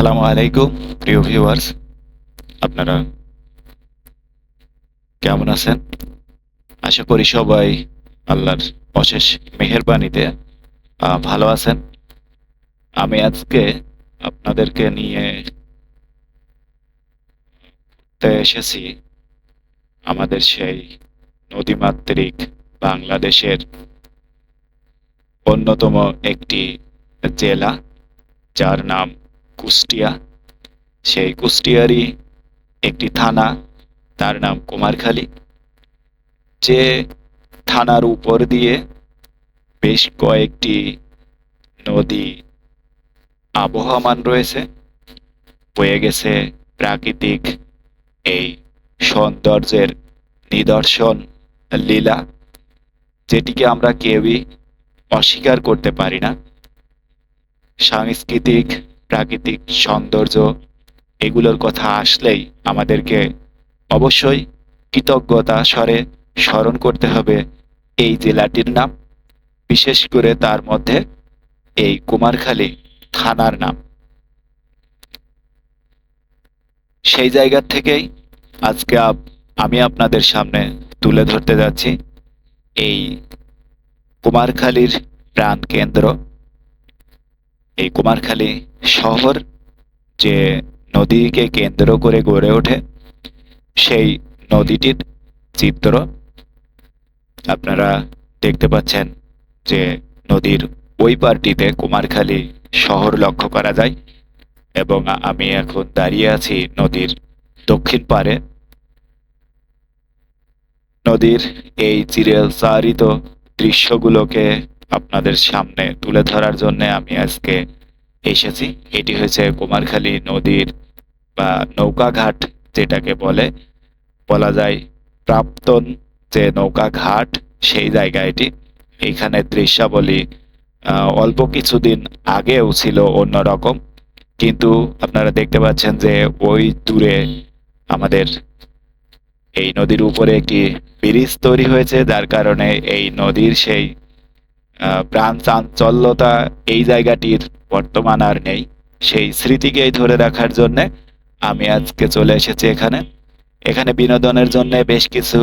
আসসালামু আলাইকুম, প্রিয় ভিউয়ার্স আপনারা কেমন আছেন? আশা করি সবাই আল্লাহর অশেষ মেহেরবানিতে ভালো আছেন। আমি আজকে আপনাদেরকে নিয়ে এসেছি আমাদের সেই নদীমাতৃক বাংলাদেশের অন্যতম একটি জেলা, যার নাম কুষ্টিয়া। সেই কুষ্টিয়ারই একটি থানা, তার নাম কুমারখালী। যে থানার উপর দিয়ে বেশ কয়েকটি নদী আবহমান রয়েছে, বয়ে গেছে প্রাকৃতিক এই সৌন্দর্যের নিদর্শন লীলা, যেটিকে আমরা কেউই অস্বীকার করতে পারি না। সাংস্কৃতিক প্রাকৃতিক সৌন্দর্য, এগুলোর কথা আসলেই আমাদেরকে অবশ্যই কৃতজ্ঞতা স্বরে স্মরণ করতে হবে এই জেলাটির নাম, বিশেষ করে তার মধ্যে এই কুমারখালী থানার নাম। সেই জায়গা থেকেই আজকে আমি আপনাদের সামনে তুলে ধরতে যাচ্ছি এই কুমারখালীর প্রাণ কেন্দ্র। এই কুমারখালী শহর যে নদীকে কেন্দ্র করে গড়ে ওঠে, সেই নদীটির চিত্র আপনারা দেখতে পাচ্ছেন যে নদীর ওই পারটিতে কুমারখালী শহর লক্ষ্য করা যায় এবং আমি এখন দাঁড়িয়ে আছি নদীর দক্ষিণ পারে নদীর এই চিরচারিত দৃশ্যগুলোকে আপনাদের সামনে তুলে ধরার জন্য আমি আজকে এসেছি। এটি হয়েছে কুমারখালী নদীর বা নৌকাঘাট যেটাকে বলে। বলা যায় প্রাপ্তন যে নৌকা ঘাট, সেই জায়গা এটি। এইখানে দৃশ্যাবলী অল্প কিছুদিন আগেও ছিল অন্যরকম। কিন্তু আপনারা দেখতে পাচ্ছেন যে ওই দূরে আমাদের এই নদীর উপরে একটি ব্রিজ তৈরি হয়েছে, যার কারণে এই নদীর সেই প্রাণ চাঞ্চল্যতা এই জায়গাটির বর্তমান আর নেই। সেই স্মৃতিকেই ধরে রাখার জন্যে আমি আজকে চলে এসেছি এখানে। এখানে বিনোদনের জন্য বেশ কিছু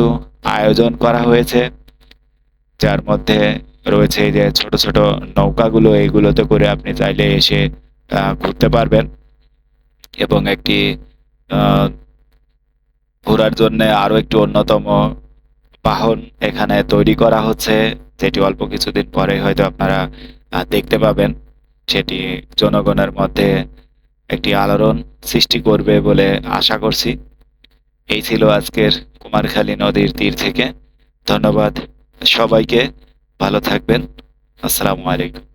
আয়োজন করা হয়েছে। যার মধ্যে রয়েছে যে ছোট ছোট নৌকাগুলো এইগুলোতে করে আপনি চাইলে এসে ঘুরতে পারবেন। এবং একটি ঘোরার জন্য আরও একটি অন্যতম বাহন এখানে তৈরি করা হচ্ছে। যেটি অল্প কিছুদিন পরে হয়তো আপনারা দেখতে পাবেন। সেটি জনগণের মধ্যে একটি আলোড়ন সৃষ্টি করবে বলে আশা করছি। এই ছিল আজকের কুমারখালী নদীর তীর থেকে। ধন্যবাদ সবাইকে। ভালো থাকবেন। আসসালামু আলাইকুম।